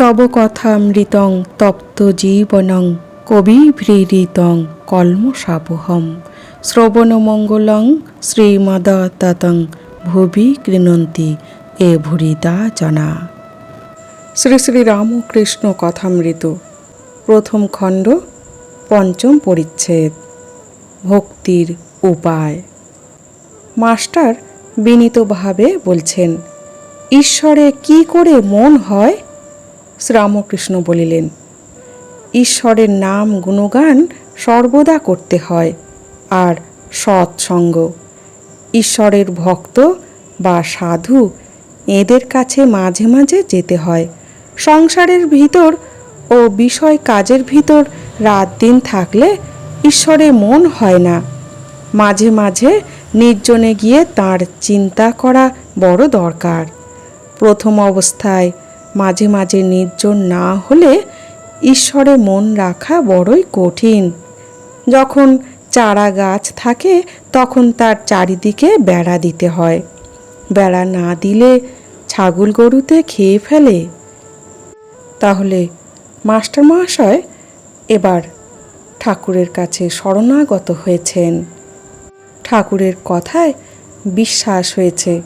তব কথামৃতং তপ্ত জীবনং কবিভৃতং কলমসাবহম শ্রবণমঙ্গলং শ্রীমদততং ভুবি কৃণন্তি এ ভুরিদা জনা। শ্রী শ্রী রামকৃষ্ণ কথামৃত, প্রথম খণ্ড, পঞ্চম পরিচ্ছেদ, ভক্তির উপায়। মাস্টার বিনীতভাবে বলছেন, ঈশ্বরে কি করে মন হয় শ্রীরামকৃষ্ণ বলিলেন, ঈশ্বরের নাম গুণগান সর্বদা করতে হয় আর সৎসঙ্গ। ঈশ্বরের ভক্ত বা সাধু এদের কাছে মাঝে মাঝে যেতে হয়। সংসারের ভিতর ও বিষয় কাজের ভিতর রাত দিন থাকলে ঈশ্বরে মন হয় না। মাঝে মাঝে নির্জনে গিয়ে তার চিন্তা করা বড় দরকার। প্রথম অবস্থায় মাঝে মাঝে নির্জন না হলে ঈশ্বরে মন রাখা বড়ই কঠিন। যখন চারা গাছ থাকে, তখন তার চারিদিকে বেড়া দিতে হয়। বেড়া না দিলে ছাগল গরুতে খেয়ে ফেলে। তাহলে মাস্টার মহাশয় এবার ঠাকুরের কাছে শরণাগত হয়েছেন। ঠাকুরের কথায় বিশ্বাস হয়েছে।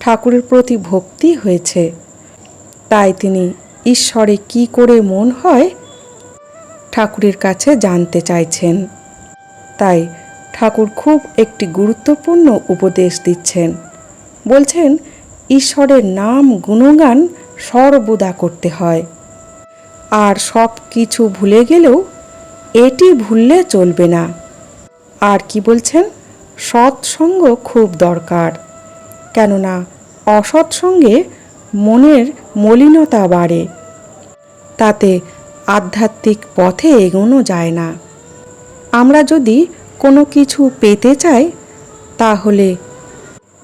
ঠাকুরের প্রতি ভক্তি হয়েছে। তাই তিনি, ঈশ্বরে কি করে মন হয়? ঠাকুরের কাছে জানতে চাইছেন। তাই ঠাকুর খুব একটি গুরুত্বপূর্ণ উপদেশ দিচ্ছেন। বলছেন, ঈশ্বরের নাম গুণগান সর্বদা করতে হয়। আর সব কিছু ভুলে গেলেও এটি ভুললে চলবে না। আর কি বলছেন? সৎসঙ্গ খুব দরকার। কেননা অসৎসঙ্গে মনের মলিনতা বাড়ে। তাতে আধ্যাত্মিক পথে এগোনো যায় না। আমরা যদি কোনো কিছু পেতে চাই, তাহলে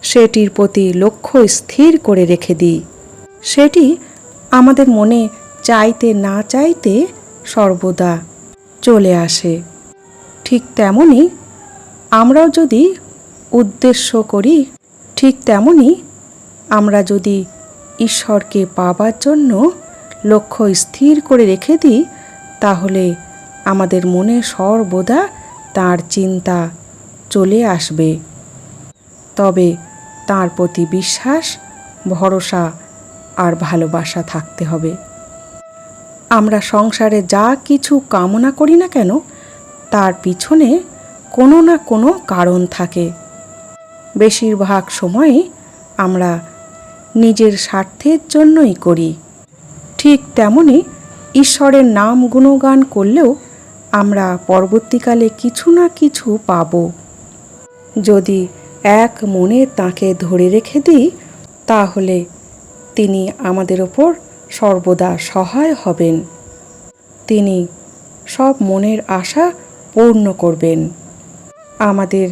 সেটির প্রতি লক্ষ্য স্থির করে রেখে দিই। সেটি আমাদের মনে চাইতে না চাইতে সর্বদা চলে আসে। ঠিক তেমনই আমরাও যদি উদ্দেশ্য করি, ঠিক তেমনই আমরা যদি ঈশ্বরকে পাবার জন্য লক্ষ্য স্থির করে রেখে দিই, তাহলে আমাদের মনে সর্বদা তার চিন্তা চলে আসবে। তবে তার প্রতি বিশ্বাস, ভরসা আর ভালোবাসা থাকতে হবে। আমরা সংসারে যা কিছু কামনা করি না কেন, তার পিছনে কোনো না কোনো কারণ থাকে। বেশিরভাগ সময়ই আমরা নিজের স্বার্থের জন্যই করি। ঠিক তেমনি ঈশ্বরের নাম গুণগান করলেও আমরা পরবর্তীকালে কিছু না কিছু পাব। যদি এক মনে তাকে ধরে রেখে দিই, তাহলে তিনি আমাদের ওপর সর্বদা সহায় হবেন। তিনি সব মনের আশা পূর্ণ করবেন। আমাদের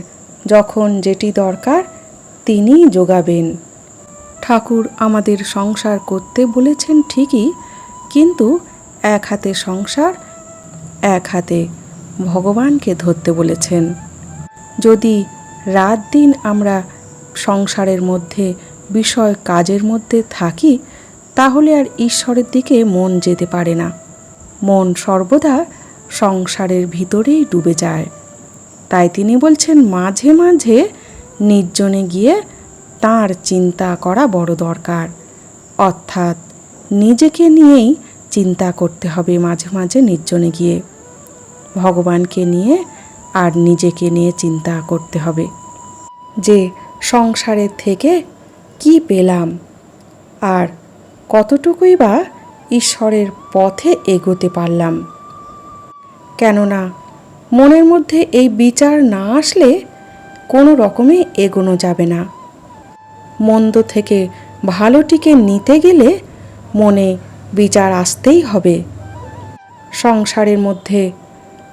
যখন যেটি দরকার তিনি যোগাবেন। ঠাকুর আমাদের সংসার করতে বলেছেন ঠিকই, কিন্তু এক হাতে সংসার, এক হাতে ভগবানকে ধরতে বলেছেন। যদি রাত দিন আমরা সংসারের মধ্যে, বিষয় কাজের মধ্যে থাকি, তাহলে আর ঈশ্বরের দিকে মন যেতে পারে না। মন সর্বদা সংসারের ভিতরেই ডুবে যায়। তাই তিনি বলছেন, মাঝে মাঝে নির্জনে গিয়ে তার চিন্তা করা বড় দরকার। অর্থাৎ নিজেকে নিয়েই চিন্তা করতে হবে মাঝে মাঝে নির্জনে গিয়ে। ভগবানকে নিয়ে আর নিজেকে নিয়ে চিন্তা করতে হবে। যে সংসারের থেকে কি পেলাম? আর কতটুকুই বা ঈশ্বরের পথে এগোতে পারলাম? কেননা মনের মধ্যে এই বিচার না আসলে কোনো রকমে এগোনো যাবে না। মন্দ থেকে ভালোটিকে নিতে গেলে মনে বিচার আসতেই হবে। সংসারের মধ্যে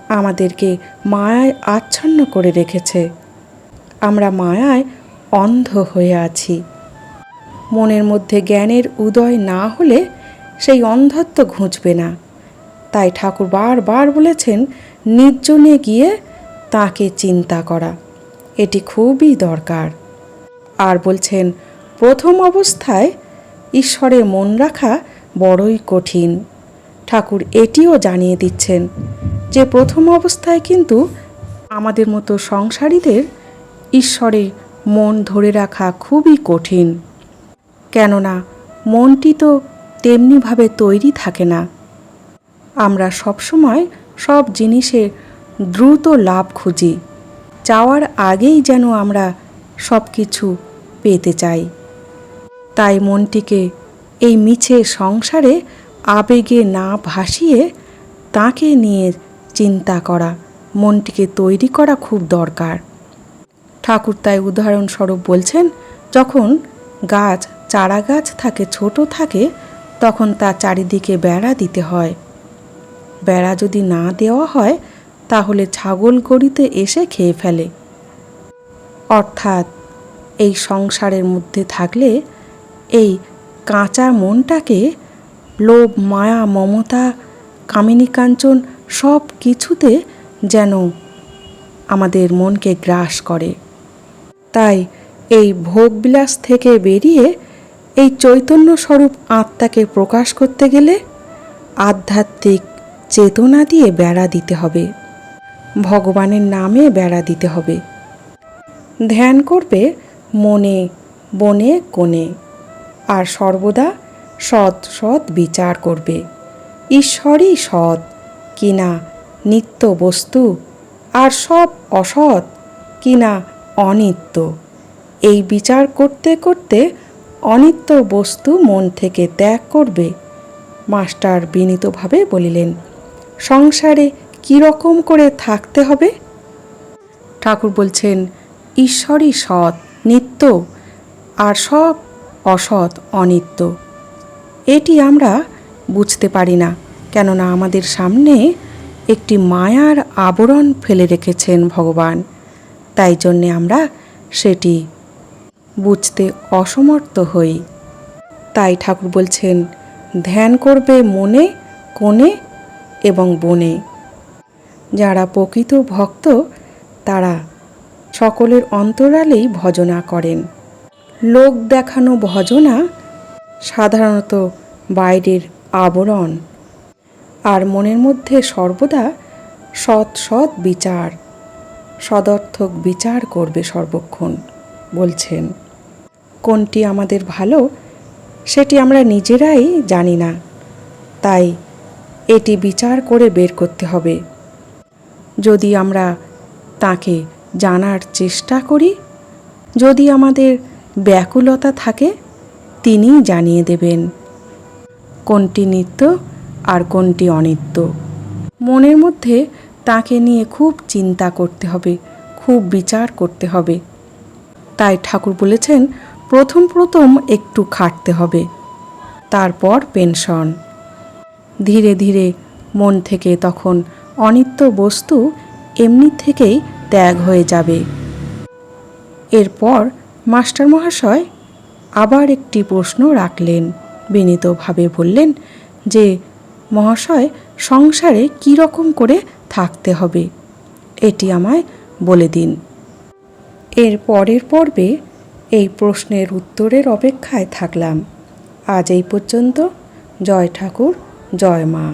আমাদেরকে মায়ায় আচ্ছন্ন করে রেখেছে। আমরা মায়ায় অন্ধ হয়ে আছি। মনের মধ্যে জ্ঞানের উদয় না হলে সেই অন্ধত্ব ঘুঁচবে না। তাই ঠাকুর বারবার বলেছেন, নির্জনে গিয়ে তাকে চিন্তা করা। এটি খুবই দরকার। আর বলছেন, প্রথম অবস্থায় ঈশ্বরে মন রাখা বড়ই কঠিন। ঠাকুর এটিও জানিয়ে দিচ্ছেন যে প্রথম অবস্থায় কিন্তু আমাদের মতো সংসারীদের ঈশ্বরে মন ধরে রাখা খুবই কঠিন। কেননা, মনটি তো তেমনিভাবে তৈরি থাকে না। আমরা সবসময় সব জিনিসের দ্রুত লাভ খুঁজি। চাওয়ার আগেই যেন আমরা সব কিছু পেতে চাই। তাই মনটিকে এই মিছে সংসারে আবেগে না ভাসিয়ে তাকে নিয়ে চিন্তা করা, মনটিকে তৈরি করা খুব দরকার। ঠাকুর তাই উদাহরণস্বরূপ বলছেন, যখন গাছ চারা গাছ থাকে, ছোট থাকে, তখন তার চারিদিকে বেড়া দিতে হয়। বেড়া যদি না দেওয়া হয়, তাহলে ছাগল গড়িতে এসে খেয়ে ফেলে। অর্থাৎ এই সংসারের মধ্যে থাকলে এই কাঁচা মনটাকে লোভ, মায়া, মমতা, কামিনী কাঞ্চন সব কিছুতে যেন আমাদের মনকে গ্রাস করে। তাই এই ভোগবিলাস থেকে বেরিয়ে এই চৈতন্য স্বরূপ আত্মাকে প্রকাশ করতে গেলে আধ্যাত্মিক চেতনা দিয়ে বেড়া দিতে হবে। ভগবানের নামে বেড়া দিতে হবে। ধ্যান করবে মনে, বনে, কোণে। আর সর্বদা সৎ সৎ বিচার করবে। ঈশ্বরই সৎ, কিনা নিত্য বস্তু, আর সব অসৎ, কিনা অনিত্য। এই বিচার করতে করতে অনিত্য বস্তু মন থেকে ত্যাগ করবে, মাস্টার বিনীতভাবে বলিলেন। সংসারে কীরকম করে থাকতে হবে? ঠাকুর বলছেন, ঈশ্বরই সৎ। নিত্য আর সব অসৎ অনিত্য। এটি আমরা বুঝতে পারি না, কেননা আমাদের সামনে একটি মায়ার আবরণ ফেলে রেখেছেন ভগবান। তাই জন্যে আমরা সেটি বুঝতে অসমর্থ হই। তাই ঠাকুর বলছেন, ধ্যান করবে মনে, কোণে এবং বনে। যারা প্রকৃত ভক্ত, তারা সকলের অন্তরালেই ভজনা করেন। লোক দেখানো ভজনা সাধারণত বাইরের আবরণ। আর মনের মধ্যে সর্বদা সৎ সৎ বিচার, সদর্থক বিচার করবে সর্বক্ষণ, বলছেন। কোনটি আমাদের ভালো, সেটি আমরা নিজেরাই জানি না। তাই এটি বিচার করে বের করতে হবে। যদি আমরা তাকে জানার চেষ্টা করি। যদি আমাদের ব্যাকুলতা থাকে, তিনিই জানিয়ে দেবেন কোনটি নিত্য আর কোনটি অনিত্য। মনের মধ্যে তাকে নিয়ে খুব চিন্তা করতে হবে, খুব বিচার করতে হবে। তাই ঠাকুর বলেছেন, প্রথম প্রথম একটু খাটতে হবে। তারপর পেনশন। ধীরে ধীরে মন থেকে তখন অনিত্য বস্তু এমনি থেকেই ত্যাগ হয়ে যাবে। এরপর মাস্টার মহাশয় আবার একটি প্রশ্ন রাখলেন। বিনীতভাবে বললেন যে, মহাশয়, সংসারে কী রকম করে থাকতে হবে? এটি আমায় বলে দিন। এর পরের পর্বে এই প্রশ্নের উত্তরের অপেক্ষায় থাকলাম। আজ এই পর্যন্ত। জয় ঠাকুর, জয় মা।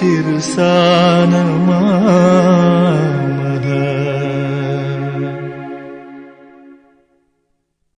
geçir sanma